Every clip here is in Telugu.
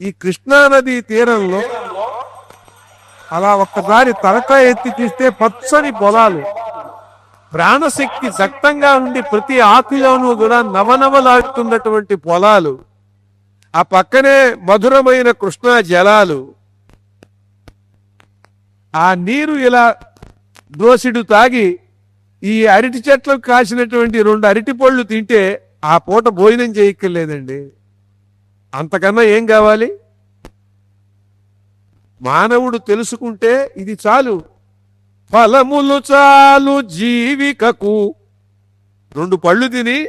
ఈ కృష్ణానది తీరంలో అలా ఒక్కసారి తలకాయ ఎత్తి చూస్తే పచ్చని పొలాలు. ప్రాణశక్తి దక్తంగా ఉండి ప్రతి ఆకులోనూ కూడా నవనవలాడుతున్నటువంటి పొలాలు. ఆ పక్కనే మధురమైన కృష్ణా జలాలు. ఆ నీరు ఇలా దోసిడు తాగి ఈ అరటి చెట్లకు కాసినటువంటి రెండు అరటి పళ్ళు తింటే ఆ పూట భోజనం చేయక్కర్లేదండి. అంతకన్నా ఏం కావాలి? మానవుడు తెలుసుకుంటే ఇది చాలు. ఫలములు చాలు జీవికకు. రెండు పళ్ళు తిని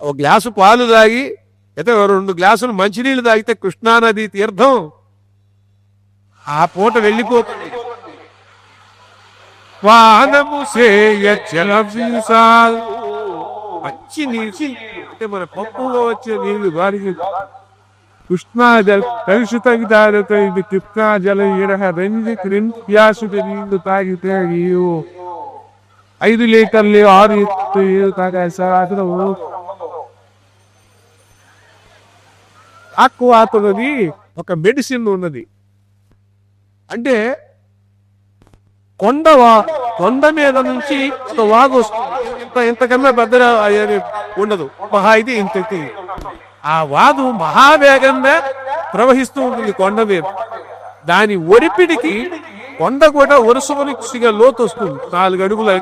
ఒక గ్లాసు పాలు తాగి అయితే రెండు గ్లాసులు మంచినీళ్ళు తాగితే కృష్ణానది తీర్థం. ఆ పూట వెళ్ళిపోతుంది పానము సేయ మంచి నీళ్ళు. అంటే మన పప్పులో వచ్చే నీళ్ళు వారికి కృష్ణా జల కలుషితం ఇది కృష్ణాజల ఇరహ రెండు క్రిమ్ ప్యాసు నీళ్ళు తాగితే అయ్యో ఐదు లీటర్లు ఆరు లీటర్లు తాగాయి సార్ అసలు ఆకువాతున్నది ఒక మెడిసిన్ ఉన్నది. అంటే కొండ వా- కొండ మీద నుంచి ఒక వాగు వస్తుంది. ఇంతకన్నా పెద్ద ఉండదు. మహా ఇది ఇంత ఆ వాగు మహావేగంగా ప్రవహిస్తూ ఉంటుంది కొండ మీద. దాని ఒరిపిడికి కొండ కూడా వరుసగా లోతు వస్తుంది నాలుగు అడుగుల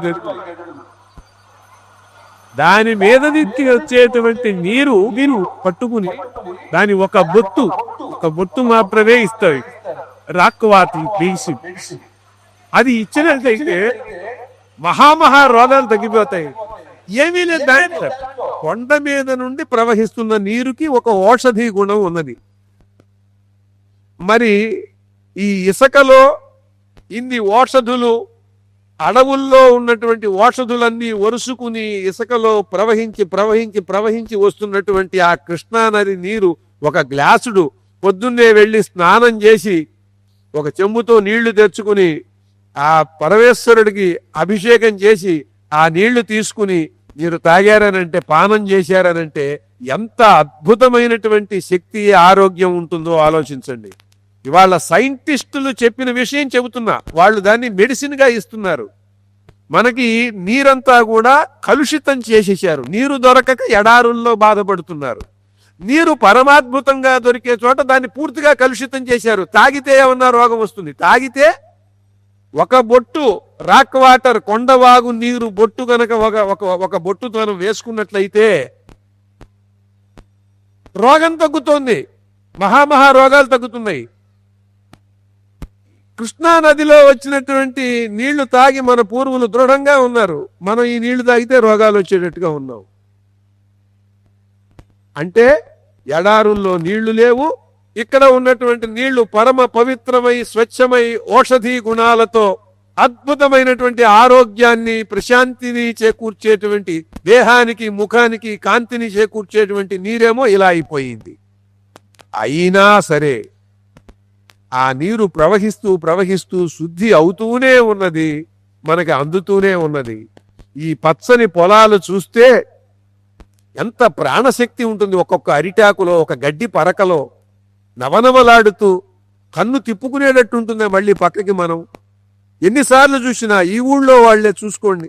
దాని మీద నుంచి వచ్చేటువంటి నీరు మీరు పట్టుకుని దాని ఒక బొత్తు ఒక బొత్తు మాత్రమే ఇస్తాయి. రాక్కువాతి పీసి అది ఇచ్చినట్లయితే మహామహా రోగాలు తగ్గిపోతాయి. ఏమీ లేదు దాంట్లో కొండ మీద నుండి ప్రవహిస్తున్న నీరుకి ఒక ఔషధి గుణం ఉన్నది. మరి ఈ ఇసుకలో ఇన్ని ఔషధులు అడవుల్లో ఉన్నటువంటి ఔషధులన్నీ ఒరుసుకుని ఇసుకలో ప్రవహించి ప్రవహించి ప్రవహించి వస్తున్నటువంటి ఆ కృష్ణానది నీరు ఒక గ్లాసుడు పొద్దున్నే వెళ్ళి స్నానం చేసి ఒక చెంబుతో నీళ్ళు తెచ్చుకుని ఆ పరమేశ్వరుడికి అభిషేకం చేసి ఆ నీళ్ళు తీసుకుని మీరు తాగారనంటే పానం చేశారనంటే ఎంత అద్భుతమైనటువంటి శక్తి ఆరోగ్యం ఉంటుందో ఆలోచించండి. ఇవాళ సైంటిస్టులు చెప్పిన విషయం చెబుతున్నా వాళ్ళు దాన్ని మెడిసిన్గా ఇస్తున్నారు. మనకి నీరంతా కూడా కలుషితం చేసేసారు నీరు దొరకక ఎడారుల్లో బాధపడుతున్నారు. నీరు పరమాద్భుతంగా దొరికే చోట దాన్ని పూర్తిగా కలుషితం చేశారు. తాగితే ఏమన్నా రోగం వస్తుంది? తాగితే ఒక బొట్టు రాక్ వాటర్ కొండవాగు నీరు బొట్టు గనక ఒక ఒక ఒక బొట్టు మనం వేసుకున్నట్లయితే రోగం తగ్గుతోంది. మహామహా రోగాలు తగ్గుతున్నాయి. కృష్ణా నదిలో వచ్చినటువంటి నీళ్ళు తాగి మన పూర్వులు దృఢంగా ఉన్నారు. మనం ఈ నీళ్ళు తాగితే రోగాలు వచ్చేటట్టుగా ఉన్నాం. అంటే ఎడారుల్లో నీళ్ళు లేవు. ఇక్కడ ఉన్నటువంటి నీళ్ళు పరమ పవిత్రమై స్వచ్ఛమై ఔషధీ గుణాలతో అద్భుతమైనటువంటి ఆరోగ్యాన్ని ప్రశాంతిని చేకూర్చేటువంటి దేహానికి ముఖానికి కాంతిని చేకూర్చేటువంటి నీరేమో ఇలా అయిపోయింది. అయినా సరే ఆ నీరు ప్రవహిస్తూ ప్రవహిస్తూ శుద్ధి అవుతూనే ఉన్నది మనకి అందుతూనే ఉన్నది. ఈ పచ్చని పొలాలు చూస్తే ఎంత ప్రాణశక్తి ఉంటుంది ఒక్కొక్క అరిటాకులో ఒక గడ్డి పరకలో. నవనవలాడుతూ కన్ను తిప్పుకునేటట్టు ఉంటుంది మళ్ళీ పక్కకి మనం. ఎన్నిసార్లు చూసినా ఈ ఊళ్ళో వాళ్ళే చూసుకోండి.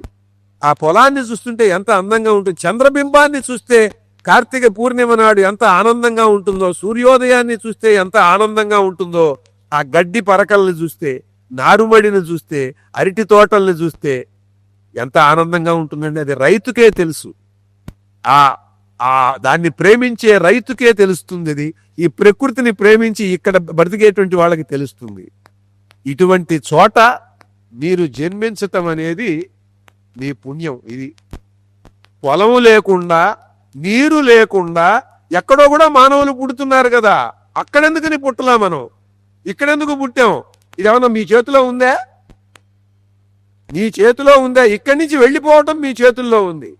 ఆ పొలాన్ని చూస్తుంటే ఎంత అందంగా ఉంటుంది. చంద్రబింబాన్ని చూస్తే కార్తీక పూర్ణిమ నాడు ఎంత ఆనందంగా ఉంటుందో సూర్యోదయాన్ని చూస్తే ఎంత ఆనందంగా ఉంటుందో ఆ గడ్డి పరకల్ని చూస్తే నారుమడిని చూస్తే అరటి తోటల్ని చూస్తే ఎంత ఆనందంగా ఉంటుందండి. అది రైతుకే తెలుసు. ఆ ఆ దాన్ని ప్రేమించే రైతుకే తెలుస్తుంది అది. ఈ ప్రకృతిని ప్రేమించి ఇక్కడ బ్రతికేటువంటి వాళ్ళకి తెలుస్తుంది. ఇటువంటి చోట మీరు జన్మించటం అనేది మీ పుణ్యం. ఇది పొలము లేకుండా నీరు లేకుండా ఎక్కడో కూడా మానవులు పుడుతున్నారు కదా. అక్కడెందుకని పుట్టలా మనం? ఇక్కడెందుకు పుట్టాం? ఇదేమన్నా మీ చేతిలో ఉందా? నీ చేతిలో ఉందా? ఇక్కడి నుంచి వెళ్ళిపోవటం మీ చేతుల్లో ఉంది.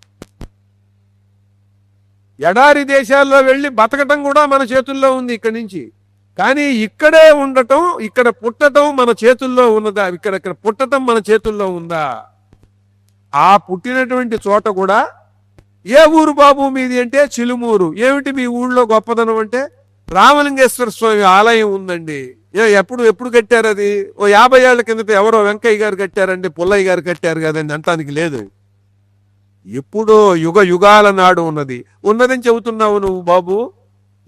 ఎడారి దేశాల్లో వెళ్ళి బతకటం కూడా మన చేతుల్లో ఉంది ఇక్కడి నుంచి. కానీ ఇక్కడే ఉండటం ఇక్కడ పుట్టటం మన చేతుల్లో ఉన్నదా? ఇక్కడ ఇక్కడ పుట్టటం మన చేతుల్లో ఉందా? ఆ పుట్టినటువంటి చోట కూడా ఏ ఊరు బాబు మీది అంటే చిలుమూరు. ఏమిటి మీ ఊళ్ళో గొప్పదనం అంటే రామలింగేశ్వర స్వామి ఆలయం ఉందండి. ఏ, ఎప్పుడు ఎప్పుడు కట్టారు అది? ఓ యాభై ఏళ్ళ కిందట ఎవరో వెంకయ్య గారు కట్టారండి పుల్లయ్య గారు కట్టారు కదండి అంటానికి లేదు. ఎప్పుడో యుగ యుగాల నాడు ఉన్నది. ఉన్నదని చెబుతున్నావు నువ్వు బాబు.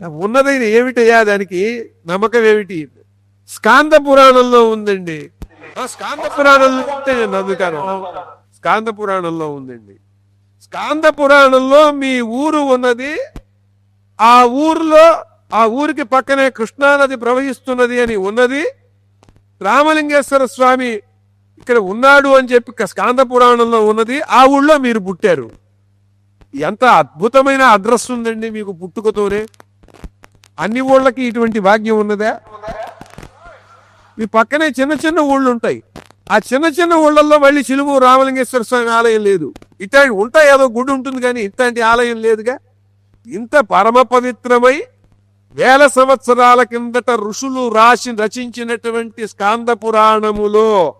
ఉన్నదైన ఏమిటయ్యా దానికి నమ్మకం ఏమిటి? స్కాంద పురాణంలో ఉందండి. ఆ స్కాంద పురాణంలో ఉంటే నేను స్కాంద పురాణంలో ఉందండి. స్కాంద పురాణంలో మీ ఊరు ఉన్నది. ఆ ఊర్లో ఆ ఊరికి పక్కనే కృష్ణానది ప్రవహిస్తున్నది అని ఉన్నది. రామలింగేశ్వర స్వామి ఇక్కడ ఉన్నాడు అని చెప్పి స్కాంద పురాణంలో ఉన్నది. ఆ ఊళ్ళో మీరు పుట్టారు. ఎంత అద్భుతమైన అడ్రస్ ఉందండి మీకు పుట్టుకతోనే. అన్ని ఊళ్ళకి ఇటువంటి భాగ్యం ఉన్నదా? మీ పక్కనే చిన్న చిన్న ఊళ్ళు ఉంటాయి. ఆ చిన్న చిన్న ఊళ్ళల్లో మళ్ళీ చిలుము రామలింగేశ్వర స్వామి ఆలయం లేదు. ఇట్లాంటి ఉంటాయి ఏదో గుడి ఉంటుంది కానీ ఇట్లాంటి ఆలయం లేదుగా? ఇంత పరమ పవిత్రమై వేల సంవత్సరాల కిందట ఋషులు రాసి రచించినటువంటి స్కాంద పురాణములో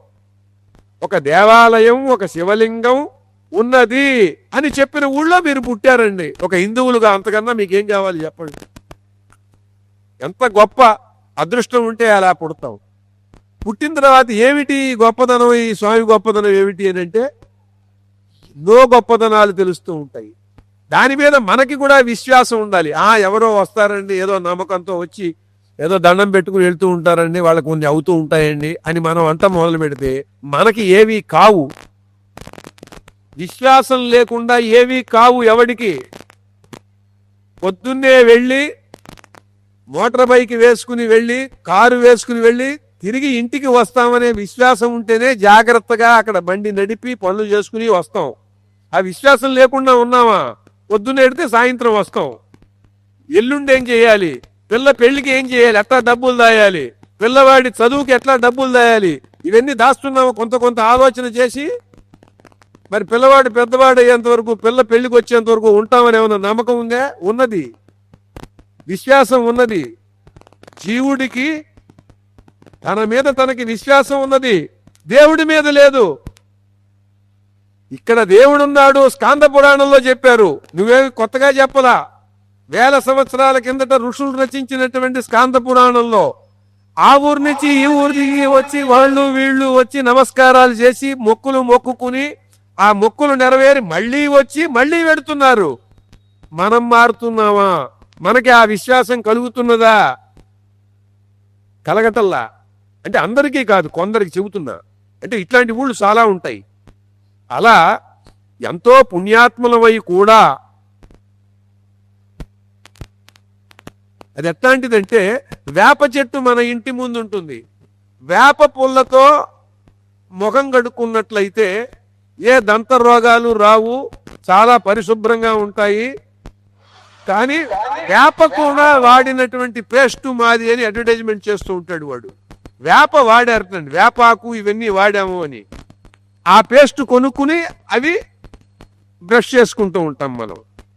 ఒక దేవాలయం ఒక శివలింగం ఉన్నది అని చెప్పిన ఊళ్ళో మీరు పుట్టారండి. ఒక హిందువులుగా అంతకన్నా మీకేం కావాలి చెప్పండి. ఎంత గొప్ప అదృష్టం ఉంటే అలా పుడతాం. పుట్టిన తర్వాత ఏమిటి గొప్పదనం? ఈ స్వామి గొప్పదనం ఏమిటి అని అంటే ఎన్నో గొప్పదనాలు తెలుస్తూ ఉంటాయి. దాని మీద మనకి కూడా విశ్వాసం ఉండాలి. ఆ ఎవరో వస్తారండి ఏదో నమ్మకంతో వచ్చి ఏదో దండం పెట్టుకుని వెళ్తూ ఉంటారండి వాళ్ళకి కొన్ని అవుతూ ఉంటాయండి అని మనం అంతా మొదలు పెడితే మనకి ఏవి కావు. విశ్వాసం లేకుండా ఏవి కావు ఎవడికి? పొద్దున్నే వెళ్ళి మోటార్ బైక్ వేసుకుని వెళ్ళి కారు వేసుకుని వెళ్ళి తిరిగి ఇంటికి వస్తామనే విశ్వాసం ఉంటేనే జాగ్రత్తగా అక్కడ బండి నడిపి పనులు చేసుకుని వస్తాం. ఆ విశ్వాసం లేకుండా ఉన్నామా? పొద్దున్న ఎడితే సాయంత్రం వస్తాం. ఎల్లుండి ఏం చేయాలి? పిల్ల పెళ్ళికి ఏం చేయాలి? ఎట్లా డబ్బులు దాయాలి? పిల్లవాడి చదువుకి ఎట్లా డబ్బులు దాయాలి? ఇవన్నీ దాస్తున్నాము? కొంత కొంత ఆలోచన చేసి మరి పిల్లవాడు పెద్దవాడు అయ్యేంత వరకు పిల్ల పెళ్ళికి వచ్చేంత వరకు ఉంటామని ఏమైనా నమ్మకం ఉందా? ఉన్నది. విశ్వాసం ఉన్నది. జీవుడికి తన మీద తనకి విశ్వాసం ఉన్నది. దేవుడి మీద లేదు. ఇక్కడ దేవుడున్నాడు స్కాంద పురాణంలో చెప్పారు. నువ్వేమి కొత్తగా చెప్పలా? వేల సంవత్సరాల కిందట ఋషులు రచించినటువంటి స్కాంద పురాణంలో ఆ ఊరి నుంచి ఈ ఊరికి వచ్చి వాళ్ళు వీళ్ళు వచ్చి నమస్కారాలు చేసి మొక్కులు మొక్కుకుని ఆ మొక్కులు నెరవేరి మళ్ళీ వచ్చి మళ్ళీ పెడుతున్నారు. మనం మారుతున్నామా? మనకి ఆ విశ్వాసం కలుగుతున్నదా? కలగటల్లా? అంటే అందరికీ కాదు కొందరికి చెబుతున్నా. అంటే ఇట్లాంటి ఊళ్ళు చాలా ఉంటాయి. అలా ఎంతో పుణ్యాత్మలవై కూడా అది ఎట్లాంటిదంటే వేప చెట్టు మన ఇంటి ముందు ఉంటుంది వేప పుల్లతో ముఖం కడుక్కున్నట్లయితే ఏ దంత రోగాలు రావు చాలా పరిశుభ్రంగా ఉంటాయి. కానీ వేప కూడా వాడినటువంటి పేస్ట్ మాది అని అడ్వర్టైజ్మెంట్ చేస్తూ ఉంటాడు వాడు. వేప వాడారుతండి వేపాకు ఇవన్నీ వాడాము అని. ఆ పేస్ట్ కొనుక్కుని అవి బ్రష్ చేసుకుంటూ ఉంటాం మనం.